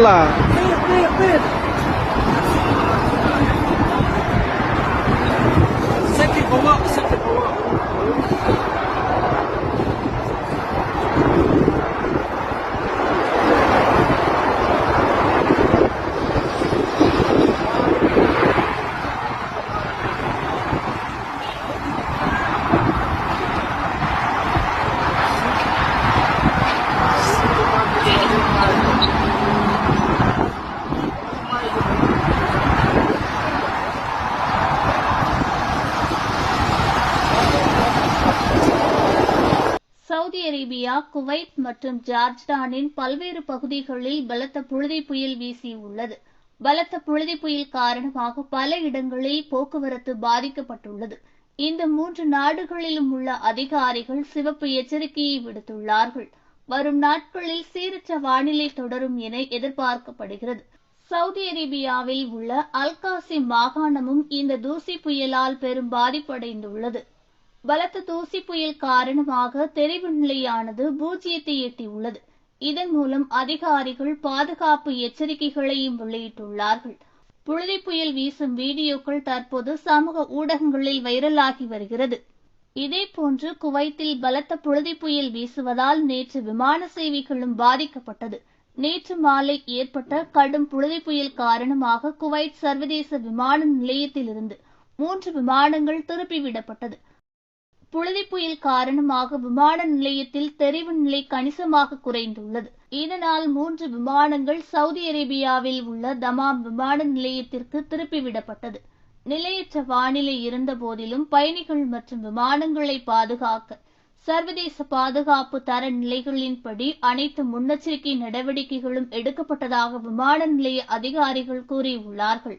lah. Sakit bawa. Arabia Kuwait மற்றும் ஜார்ஜ்டானின் பல்வேறு பகுதிகளில் பலத்த புழுதி புயல் வீசியுள்ளது பலத்த புழுதி புயல் காரணமாக பல இடங்களில் போக்குவரத்து பாதிக்கப்பட்டுள்ளது. இந்த மூன்று நாடுகளிலும் உள்ள அதிகாரிகள் சிவப்பு எச்சரிக்கையை விடுத்துள்ளார்கள். வரும் நாட்களில் சீரற்ற வானிலை தொடரும் என எதிர்பார்க்கப்படுகிறது. சவுதி அரேபியாவில் உள்ள அல்காசி மாகாணமும் இந்த தூசி புயலால் பெரும் பாதிப்படைந்துள்ளது. பலத்த தூசி புயல் காரணமாக தெரிவு நிலையானது பூஜ்ஜியத்தை எட்டியுள்ளது. இதன் மூலம் அதிகாரிகள் பாதுகாப்பு எச்சரிக்கைகளையும் வெளியிட்டுள்ளார்கள். புழுதி புயல் வீசும் வீடியோக்கள் தற்போது சமூக ஊடகங்களில் வைரலாகி வருகிறது. இதேபோன்று குவைத்தில் பலத்த புழுதி புயல் வீசுவதால் நேற்று விமான சேவைகளும் பாதிக்கப்பட்டது. நேற்று மாலை ஏற்பட்ட கடும் புழுதி புயல் காரணமாக குவைத் சர்வதேச விமான நிலையத்திலிருந்து மூன்று விமானங்கள் திருப்பிவிடப்பட்டது. புழுதி புயல் காரணமாக விமான நிலையத்தில் தெரிவு நிலை கணிசமாக குறைந்துள்ளது. இதனால் மூன்று விமானங்கள் சவுதி அரேபியாவில் உள்ள தமாம் விமான நிலையத்திற்கு திருப்பிவிடப்பட்டது. நிலையற்ற வானிலை இருந்த போதிலும் பயணிகள் மற்றும் விமானங்களை பாதுகாக்க சர்வதேச பாதுகாப்பு தர நிலைகளின்படி அனைத்து முன்னெச்சரிக்கை நடவடிக்கைகளும் எடுக்கப்பட்டதாக விமான நிலைய அதிகாரிகள் கூறியுள்ளார்கள்.